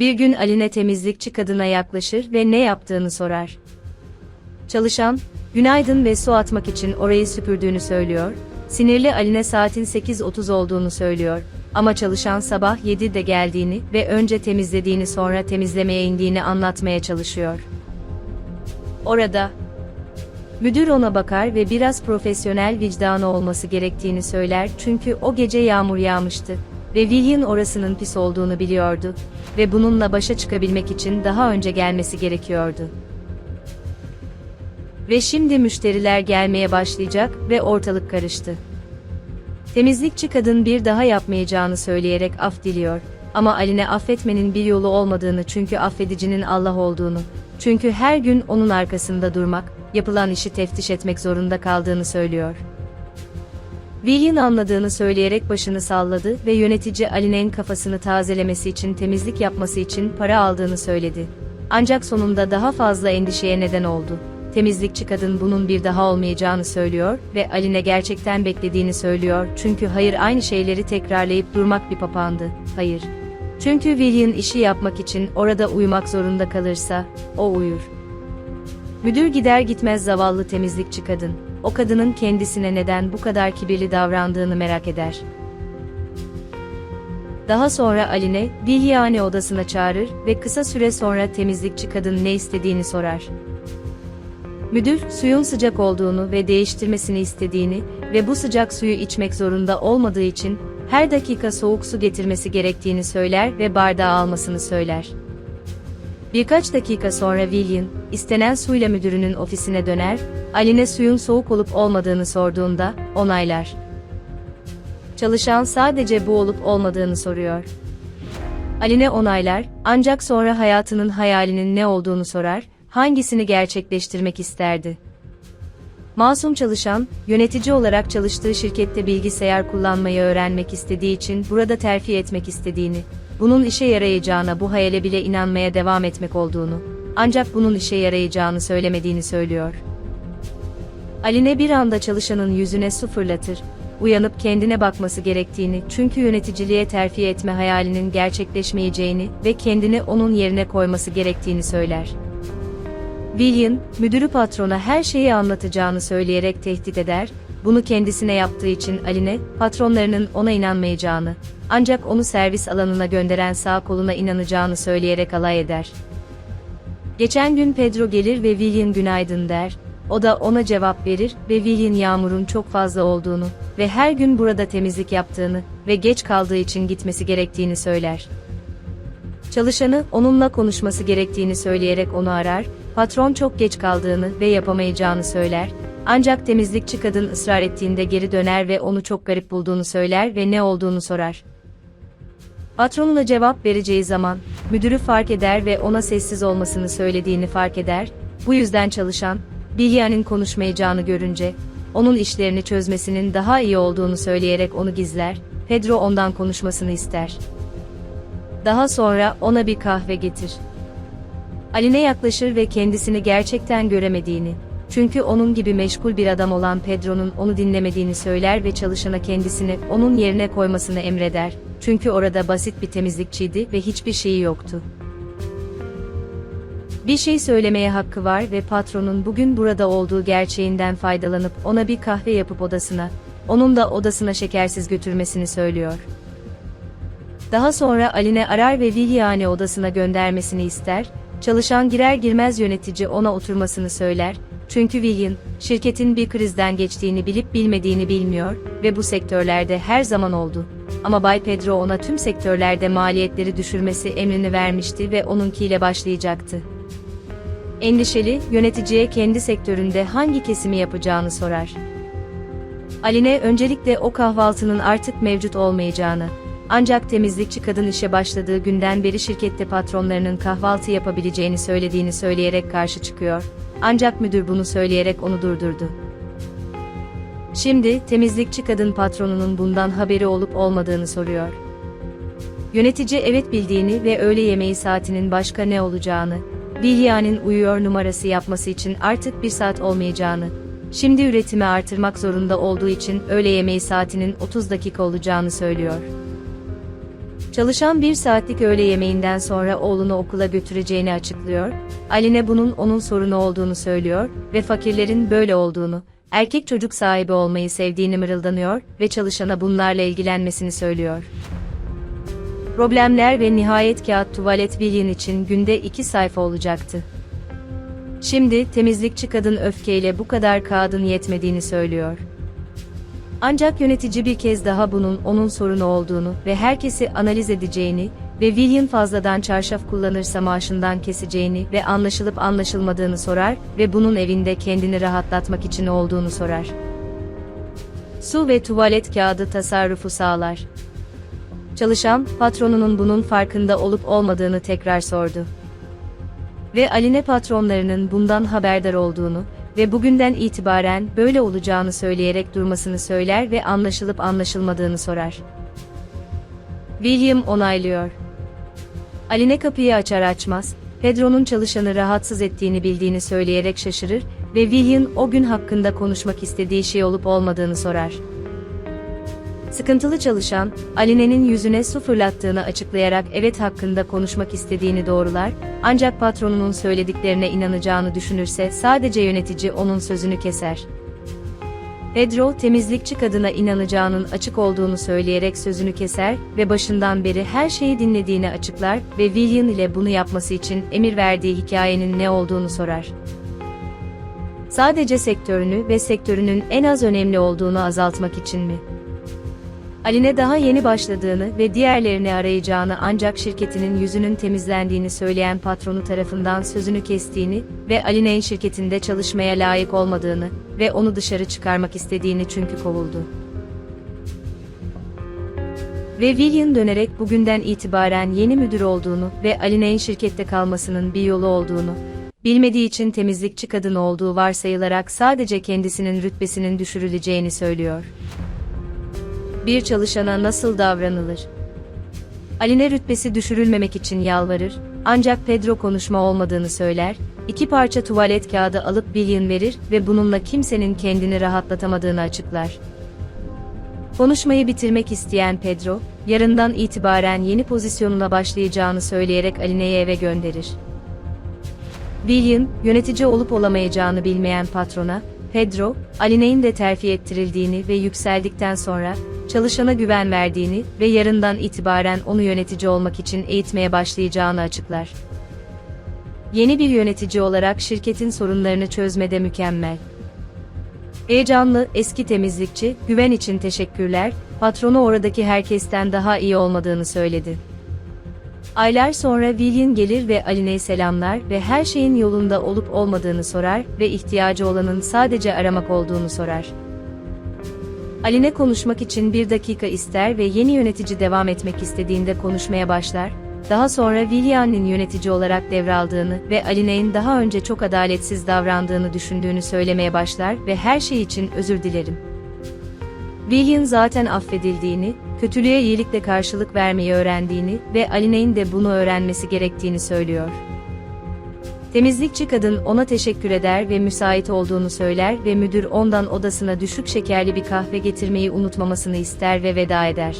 Bir gün Aline temizlikçi kadına yaklaşır ve ne yaptığını sorar. Çalışan, günaydın ve su atmak için orayı süpürdüğünü söylüyor, sinirli Aline saatin 8.30 olduğunu söylüyor. Ama çalışan sabah 7'de geldiğini ve önce temizlediğini sonra temizlemeye indiğini anlatmaya çalışıyor. Orada, Müdür ona bakar ve biraz profesyonel vicdanı olması gerektiğini söyler çünkü o gece yağmur yağmıştı ve William orasının pis olduğunu biliyordu ve bununla başa çıkabilmek için daha önce gelmesi gerekiyordu. Ve şimdi müşteriler gelmeye başlayacak ve ortalık karıştı. Temizlikçi kadın bir daha yapmayacağını söyleyerek af diliyor. Ama Aline affetmenin bir yolu olmadığını çünkü affedicinin Allah olduğunu, çünkü her gün onun arkasında durmak, yapılan işi teftiş etmek zorunda kaldığını söylüyor. William anladığını söyleyerek başını salladı ve yönetici Aline'nin kafasını tazelemesi için temizlik yapması için para aldığını söyledi. Ancak sonunda daha fazla endişeye neden oldu. Temizlikçi kadın bunun bir daha olmayacağını söylüyor ve Aline gerçekten beklediğini söylüyor çünkü hayır aynı şeyleri tekrarlayıp durmak bir papandı. Hayır. Çünkü William işi yapmak için orada uyumak zorunda kalırsa, o uyur. Müdür gider gitmez zavallı temizlikçi kadın, o kadının kendisine neden bu kadar kibirli davrandığını merak eder. Daha sonra Aline, Bilyane odasına çağırır ve kısa süre sonra temizlikçi kadın ne istediğini sorar. Müdür, suyun sıcak olduğunu ve değiştirmesini istediğini ve bu sıcak suyu içmek zorunda olmadığı için her dakika soğuk su getirmesi gerektiğini söyler ve bardağı almasını söyler. Birkaç dakika sonra William, istenen suyla müdürünün ofisine döner, Aline suyun soğuk olup olmadığını sorduğunda, onaylar. Çalışan sadece bu olup olmadığını soruyor. Aline onaylar, ancak sonra hayatının hayalinin ne olduğunu sorar, hangisini gerçekleştirmek isterdi. Masum çalışan, yönetici olarak çalıştığı şirkette bilgisayar kullanmayı öğrenmek istediği için burada terfi etmek istediğini, bunun işe yarayacağına bu hayale bile inanmaya devam etmek olduğunu, ancak bunun işe yarayacağını söylemediğini söylüyor. Aline bir anda çalışanın yüzüne su fırlatır, uyanıp kendine bakması gerektiğini çünkü yöneticiliğe terfi etme hayalinin gerçekleşmeyeceğini ve kendini onun yerine koyması gerektiğini söyler. William, müdürü patrona her şeyi anlatacağını söyleyerek tehdit eder, bunu kendisine yaptığı için Aline, patronlarının ona inanmayacağını, ancak onu servis alanına gönderen sağ koluna inanacağını söyleyerek alay eder. Geçen gün Pedro gelir ve William günaydın der, o da ona cevap verir ve William yağmurun çok fazla olduğunu ve her gün burada temizlik yaptığını ve geç kaldığı için gitmesi gerektiğini söyler. Çalışanı onunla konuşması gerektiğini söyleyerek onu arar, patron çok geç kaldığını ve yapamayacağını söyler. Ancak temizlikçi kadın ısrar ettiğinde geri döner ve onu çok garip bulduğunu söyler ve ne olduğunu sorar. Patronuna cevap vereceği zaman, müdürü fark eder ve ona sessiz olmasını söylediğini fark eder, bu yüzden çalışan, Bilya'nın konuşmayacağını görünce, onun işlerini çözmesinin daha iyi olduğunu söyleyerek onu gizler, Pedro ondan konuşmasını ister. Daha sonra ona bir kahve getir. Aline yaklaşır ve kendisini gerçekten göremediğini, çünkü onun gibi meşgul bir adam olan Pedro'nun onu dinlemediğini söyler ve çalışana kendisini onun yerine koymasını emreder. Çünkü orada basit bir temizlikçiydi ve hiçbir şeyi yoktu. Bir şey söylemeye hakkı var ve patronun bugün burada olduğu gerçeğinden faydalanıp ona bir kahve yapıp odasına, onun da odasına şekersiz götürmesini söylüyor. Daha sonra Aline arar ve Vilyane odasına göndermesini ister, çalışan girer girmez yönetici ona oturmasını söyler, çünkü William, şirketin bir krizden geçtiğini bilip bilmediğini bilmiyor ve bu sektörlerde her zaman oldu. Ama Bay Pedro ona tüm sektörlerde maliyetleri düşürmesi emrini vermişti ve onunkiyle başlayacaktı. Endişeli, yöneticiye kendi sektöründe hangi kesimi yapacağını sorar. Aline öncelikle o kahvaltının artık mevcut olmayacağını, ancak temizlikçi kadın işe başladığı günden beri şirkette patronlarının kahvaltı yapabileceğini söylediğini söyleyerek karşı çıkıyor. Ancak müdür bunu söyleyerek onu durdurdu. Şimdi temizlikçi kadın patronunun bundan haberi olup olmadığını soruyor. Yönetici evet bildiğini ve öğle yemeği saatinin başka ne olacağını, Bilya'nın uyuyor numarası yapması için artık bir saat olmayacağını, şimdi üretimi artırmak zorunda olduğu için öğle yemeği saatinin 30 dakika olacağını söylüyor. Çalışan bir saatlik öğle yemeğinden sonra oğlunu okula götüreceğini açıklıyor, Aline bunun onun sorunu olduğunu söylüyor ve fakirlerin böyle olduğunu, erkek çocuk sahibi olmayı sevdiğini mırıldanıyor ve çalışana bunlarla ilgilenmesini söylüyor. Problemler ve nihayet kağıt tuvalet William için günde iki sayfa olacaktı. Şimdi temizlikçi kadın öfkeyle bu kadar kağıdın yetmediğini söylüyor. Ancak yönetici bir kez daha bunun onun sorunu olduğunu ve herkesi analiz edeceğini ve William fazladan çarşaf kullanırsa maaşından keseceğini ve anlaşılıp anlaşılmadığını sorar ve bunun evinde kendini rahatlatmak için olduğunu sorar. Su ve tuvalet kağıdı tasarrufu sağlar. Çalışan, patronunun bunun farkında olup olmadığını tekrar sordu. Ve Aline patronlarının bundan haberdar olduğunu ve bugünden itibaren böyle olacağını söyleyerek durmasını söyler ve anlaşılıp anlaşılmadığını sorar. William onaylıyor. Aline kapıyı açar açmaz, Pedro'nun çalışanı rahatsız ettiğini bildiğini söyleyerek şaşırır ve William o gün hakkında konuşmak istediği şey olup olmadığını sorar. Sıkıntılı çalışan, Aline'nin yüzüne su fırlattığını açıklayarak evet hakkında konuşmak istediğini doğrular, ancak patronunun söylediklerine inanacağını düşünürse sadece yönetici onun sözünü keser. Pedro, temizlikçi kadına inanacağının açık olduğunu söyleyerek sözünü keser ve başından beri her şeyi dinlediğini açıklar ve William ile bunu yapması için emir verdiği hikayenin ne olduğunu sorar. Sadece sektörünü ve sektörünün en az önemli olduğunu azaltmak için mi? Aline daha yeni başladığını ve diğerlerini arayacağını ancak şirketinin yüzünün temizlendiğini söyleyen patronu tarafından sözünü kestiğini ve Aline'nin şirketinde çalışmaya layık olmadığını ve onu dışarı çıkarmak istediğini çünkü kovuldu. Ve William dönerek bugünden itibaren yeni müdür olduğunu ve Aline'nin şirkette kalmasının bir yolu olduğunu, bilmediği için temizlikçi kadın olduğu varsayılarak sadece kendisinin rütbesinin düşürüleceğini söylüyor bir çalışana nasıl davranılır? Aline rütbesi düşürülmemek için yalvarır, ancak Pedro konuşma olmadığını söyler, iki parça tuvalet kağıdı alıp William verir ve bununla kimsenin kendini rahatlatamadığını açıklar. Konuşmayı bitirmek isteyen Pedro, yarından itibaren yeni pozisyonuna başlayacağını söyleyerek Aline'yi eve gönderir. William, yönetici olup olamayacağını bilmeyen patrona, Pedro, Aline'nin de terfi ettirildiğini ve yükseldikten sonra, çalışana güven verdiğini ve yarından itibaren onu yönetici olmak için eğitmeye başlayacağını açıklar. Yeni bir yönetici olarak şirketin sorunlarını çözmede mükemmel. Heyecanlı, eski temizlikçi, güven için teşekkürler, patronu oradaki herkesten daha iyi olmadığını söyledi. Aylar sonra William gelir ve Aline'yi selamlar ve her şeyin yolunda olup olmadığını sorar ve ihtiyacı olanın sadece aramak olduğunu sorar. Aline konuşmak için bir dakika ister ve yeni yönetici devam etmek istediğinde konuşmaya başlar, daha sonra William'ın yönetici olarak devraldığını ve Aline'nin daha önce çok adaletsiz davrandığını düşündüğünü söylemeye başlar ve her şey için özür dilerim. William zaten affedildiğini, kötülüğe iyilikle karşılık vermeyi öğrendiğini ve Aline'nin de bunu öğrenmesi gerektiğini söylüyor. Temizlikçi kadın ona teşekkür eder ve müsait olduğunu söyler ve müdür ondan odasına düşük şekerli bir kahve getirmeyi unutmamasını ister ve veda eder.